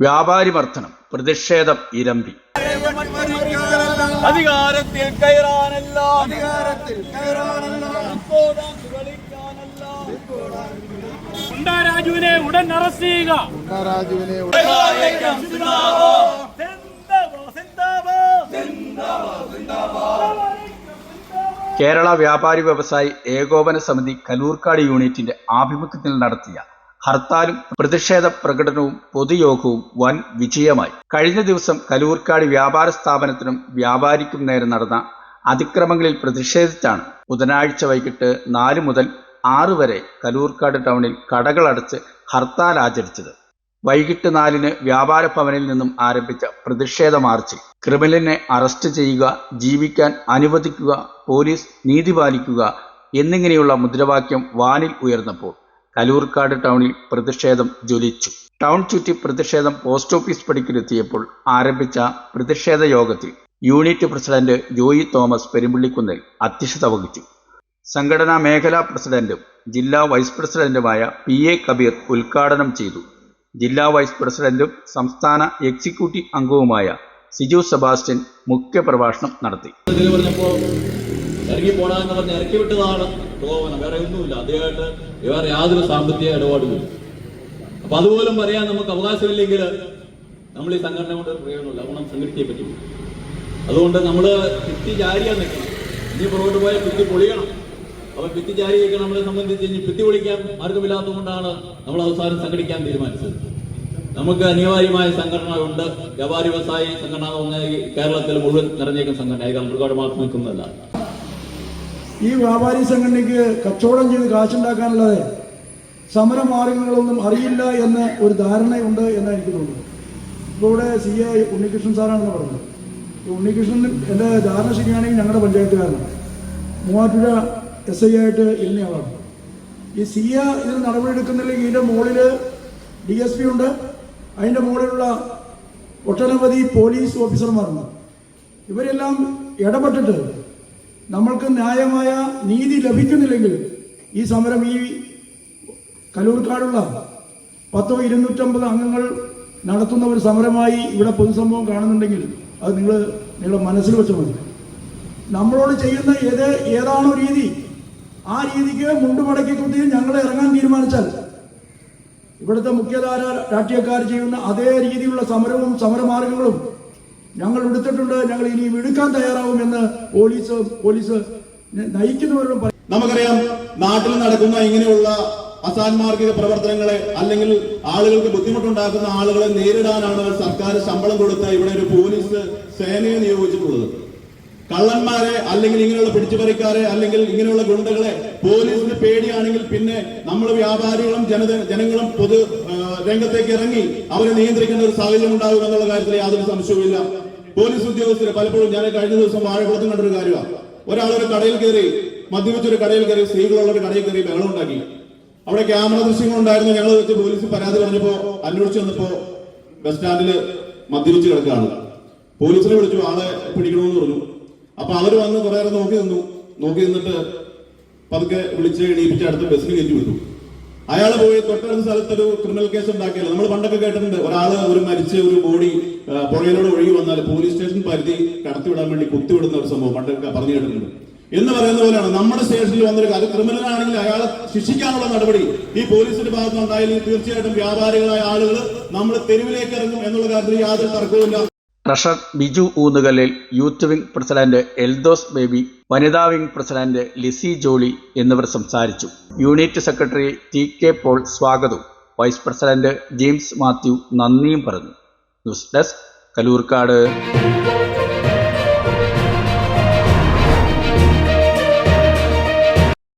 വ്യാപാരി വർധനം പ്രതിഷേധം ഇരമ്പി. അധികാരത്തിൽ കയറാനല്ല. അധികാരത്തിൽ കയറാനല്ല. രാജുവിനെ ഉടൻ അറസ്റ്റ് ചെയ്യുക. രാജുവിനെ. കേരള വ്യാപാരി വ്യവസായി ഏകോപന സമിതി കലൂർക്കാട് യൂണിറ്റിന്റെ ആഭിമുഖ്യത്തിൽ നടത്തിയ ഹർത്താലും പ്രതിഷേധ പ്രകടനവും പൊതുയോഗവും വൻ വിജയമായി. കഴിഞ്ഞ ദിവസം കലൂർക്കാട് വ്യാപാര സ്ഥാപനത്തിനും വ്യാപാരിക്കും നേരെ നടന്ന അതിക്രമങ്ങളിൽ പ്രതിഷേധിച്ചാണ് ബുധനാഴ്ച വൈകിട്ട് നാല് മുതൽ ആറ് വരെ കലൂർക്കാട് ടൗണിൽ കടകളടച്ച് ഹർത്താൽ ആചരിച്ചത്. വൈകിട്ട് നാലിന് വ്യാപാര ഭവനിൽ നിന്നും ആരംഭിച്ച പ്രതിഷേധ മാർച്ചിൽ ക്രിമിനലിനെ അറസ്റ്റ് ചെയ്യുക ജീവിക്കാൻ അനുവദിക്കുക പോലീസ് നീതി പാലിക്കുക എന്നിങ്ങനെയുള്ള മുദ്രാവാക്യം വാനിൽ ഉയർന്നപ്പോൾ കലൂർക്കാട് ടൗണിൽ പ്രതിഷേധം ജ്വലിച്ചു. ടൗൺ ചുറ്റി പ്രതിഷേധം പോസ്റ്റ് ഓഫീസ് പടിക്കലെത്തിയപ്പോൾ ആരംഭിച്ച പ്രതിഷേധ യോഗത്തിൽ യൂണിറ്റ് പ്രസിഡന്റ് ജോയി തോമസ് പെരുമ്പള്ളിക്കുന്നിൽ അധ്യക്ഷത വഹിച്ചു. സംഘടനാ മേഖലാ പ്രസിഡന്റും ജില്ലാ വൈസ് പ്രസിഡന്റുമായ പി എ കബീർ ഉദ്ഘാടനം ചെയ്തു. ജില്ലാ വൈസ് പ്രസിഡന്റും സംസ്ഥാന എക്സിക്യൂട്ടീവ് അംഗവുമായ സിജു സെബാസ്റ്റ്യൻ മുഖ്യപ്രഭാഷണം നടത്തി. പറഞ്ഞപ്പോ എന്ന് പറഞ്ഞ് ഇറക്കി വിട്ടതാണ്. പ്രകോപനം വേറെ ഒന്നുമില്ല. അദ്ദേഹമായിട്ട് വേറെ യാതൊരു സാമ്പത്തിക ഇടപാടുമില്ല അപ്പൊ അതുപോലും പറയാൻ നമുക്ക് അവകാശമില്ലെങ്കിൽ നമ്മൾ ഈ സംഘടന കൊണ്ട് പ്രയോജനമില്ല. അതുകൊണ്ട് സംഘടിച്ചേ പറ്റും അതുകൊണ്ട് നമ്മൾ ഭിത്തി ജാരിയാൻ നിൽക്കണം. ഇനി പുറകോട്ട് പോയാൽ ഭിത്തി പൊളിയണം. അപ്പൊ ഭിത്തി ജാരിയൊക്കെ നമ്മളെ സംബന്ധിച്ച് ഇനി ഭിത്തി പൊളിക്കാൻ മാർഗമില്ലാത്തതുകൊണ്ടാണ് നമ്മൾ അവസാനം സംഘടിക്കാൻ തീരുമാനിച്ചത്. നമുക്ക് അനിവാര്യമായ സംഘടന ഉണ്ട്. വ്യാപാരി വ്യവസായി സംഘടന കേരളത്തിൽ മുഴുവൻ നിറഞ്ഞേക്കുന്ന സംഘടന. ഒരുപാട് മാത്രം നിൽക്കുന്നതല്ല. ഈ വ്യാപാരി സംഘടനയ്ക്ക് കച്ചവടം ചെയ്ത് കാശുണ്ടാക്കാനുള്ളത് സമരമാർഗങ്ങളൊന്നും അറിയില്ല എന്ന് ഒരു ധാരണയുണ്ട് എന്നാണ് എനിക്ക് തോന്നുന്നത് ഇപ്പോൾ ഇവിടെ സി എ ഉണ്ണികൃഷ്ണൻ സാറാണെന്ന് പറഞ്ഞത് ഉണ്ണികൃഷ്ണൻ എന്റെ ധാരണ ശരിയാണെങ്കിൽ ഞങ്ങളുടെ പഞ്ചായത്തുകാരനാണ്. മൂവാറ്റുപുഴ എസ് ഐ ആയിട്ട് ഇരുന്നയാളാണ് ഈ സി എ ഇതിന് നടപടിയെടുക്കുന്നില്ലെങ്കിൽ ഇതിന്റെ മുകളിൽ ഡി എസ് പി ഉണ്ട്. അതിന്റെ മുകളിലുള്ള ഒട്ടനവധി പോലീസ് ഓഫീസർമാരുണ്ട്. ഇവരെല്ലാം ഇടപെട്ടിട്ട് നമ്മൾക്ക് ന്യായമായ നീതി ലഭിക്കുന്നില്ലെങ്കിൽ ഈ സമരം ഈ കലൂർക്കാടുള്ള പത്തോ ഇരുന്നൂറ്റമ്പത് അംഗങ്ങൾ നടത്തുന്ന ഒരു സമരമായി ഇവിടെ പൊതുസംഭവം കാണുന്നുണ്ടെങ്കിൽ അത് നിങ്ങൾ നിങ്ങളുടെ മനസ്സിൽ വെച്ച് മതി. നമ്മളോട് ചെയ്യുന്ന ഏത് ഏതാണോ രീതി ആ രീതിക്ക് മുണ്ടുമടക്കി കുത്തി ഞങ്ങൾ ഇറങ്ങാൻ തീരുമാനിച്ചാൽ ഇവിടുത്തെ മുഖ്യധാര രാഷ്ട്രീയക്കാർ ചെയ്യുന്ന അതേ രീതിയിലുള്ള സമരവും സമരമാർഗങ്ങളും ഞങ്ങൾ എടുത്തിട്ടുണ്ട് ഞങ്ങൾ ഇനിയും എടുക്കാൻ തയ്യാറാവുമെന്ന് പോലീസ് പോലീസ് നയിക്കുന്നവരോടും നമുക്കറിയാം നാട്ടിൽ നടക്കുന്ന ഇങ്ങനെയുള്ള അസാൻമാർഗിക പ്രവർത്തനങ്ങളെ അല്ലെങ്കിൽ ആളുകൾക്ക് ബുദ്ധിമുട്ടുണ്ടാക്കുന്ന ആളുകളെ നേരിടാനാണ് സർക്കാർ ശമ്പളം കൊടുത്ത് ഇവിടെ ഒരു പോലീസ് സേനയെ നിയോഗിച്ചിട്ടുള്ളത്. കള്ളന്മാരെ അല്ലെങ്കിൽ ഇങ്ങനെയുള്ള പിടിച്ചുപറിക്കാരെ അല്ലെങ്കിൽ ഇങ്ങനെയുള്ള ഗുണ്ടകളെ പോലീസിന് പേടിയാണെങ്കിൽ പിന്നെ നമ്മൾ വ്യാപാരികളും ജനത ജനങ്ങളും പൊതു രംഗത്തേക്ക് ഇറങ്ങി അവരെ നിയന്ത്രിക്കേണ്ട ഒരു സാഹചര്യം ഉണ്ടാകും എന്നുള്ള കാര്യത്തിൽ യാതൊരു സംശയവുമില്ല. പോലീസ് ഉദ്യോഗസ്ഥരെ പലപ്പോഴും ഞാൻ കഴിഞ്ഞ ദിവസം വാഴക്കുളത്തും കണ്ടൊരു കാര്യമാണ്. ഒരാളൊരു ഒരു കടയിൽ കയറി മദ്യപിച്ചൊരു കടയിൽ കയറി സ്ത്രീകളുള്ള ഒരു കടയിൽ കയറി ബഹളം ഉണ്ടാക്കി. അവിടെ ക്യാമറ ദൃശ്യങ്ങൾ ഉണ്ടായിരുന്നു ഞങ്ങൾ വെച്ച് പോലീസ് പരാതി പറഞ്ഞപ്പോ അന്വേഷിച്ചു വന്നപ്പോ ബസ് സ്റ്റാൻഡിൽ മദ്യപിച്ച് കിടക്കുകയാണ്. പോലീസിനെ വിളിച്ചു ആളെ പിടിക്കണമെന്ന് പറഞ്ഞു. അപ്പൊ അവർ വന്ന് കുറെ നേരം നോക്കി നിന്നു. നോക്കി നിന്നിട്ട് പതുക്കെ വിളിച്ച് എണീപ്പിച്ച് അടുത്ത ബസ്സിൽ കയറ്റി വിട്ടു. അയാൾ പോയി തൊട്ടടുത്ത സ്ഥലത്തൊരു ക്രിമിനൽ കേസ് ഉണ്ടാക്കിയല്ലോ. നമ്മൾ പണ്ടൊക്കെ കേട്ടിട്ടുണ്ട് ഒരാൾ ഒരു മരിച്ച ഒരു ബോഡി പുഴയിലൂടെ ഒഴുകി വന്നാൽ പോലീസ് സ്റ്റേഷൻ പരിധി കടത്തിവിടാൻ വേണ്ടി കുത്തിവിടുന്ന ഒരു സംഭവം പണ്ടൊക്കെ പറഞ്ഞു കേട്ടിട്ടുണ്ട്. എന്ന് പറയുന്ന പോലെയാണ് നമ്മുടെ സ്റ്റേഷനിൽ വന്നൊരു കാര്യം. ക്രിമിനൽ ആണെങ്കിൽ അയാളെ ശിക്ഷിക്കാനുള്ള നടപടി ഈ പോലീസിന്റെ ഭാഗത്ത് ഉണ്ടായാലും തീർച്ചയായിട്ടും വ്യാപാരികളായ ആളുകൾ നമ്മൾ തെരുവിലേക്ക് ഇറങ്ങും എന്നുള്ള കാര്യത്തിൽ യാതൊരു തർക്കവുമില്ല. Treasurer Biju ഊന്നുകല്ലിൽ youth wing president Eldhose Baby വനിതാ വിംഗ് പ്രസിഡന്റ് ലിസി ജോളി എന്നിവർ സംസാരിച്ചു. Unit secretary T K Paul സ്വാഗതവും വൈസ് പ്രസിഡന്റ് ജെയിംസ് മാത്യു നന്ദിയും പറഞ്ഞു. News desk Kalloorkad.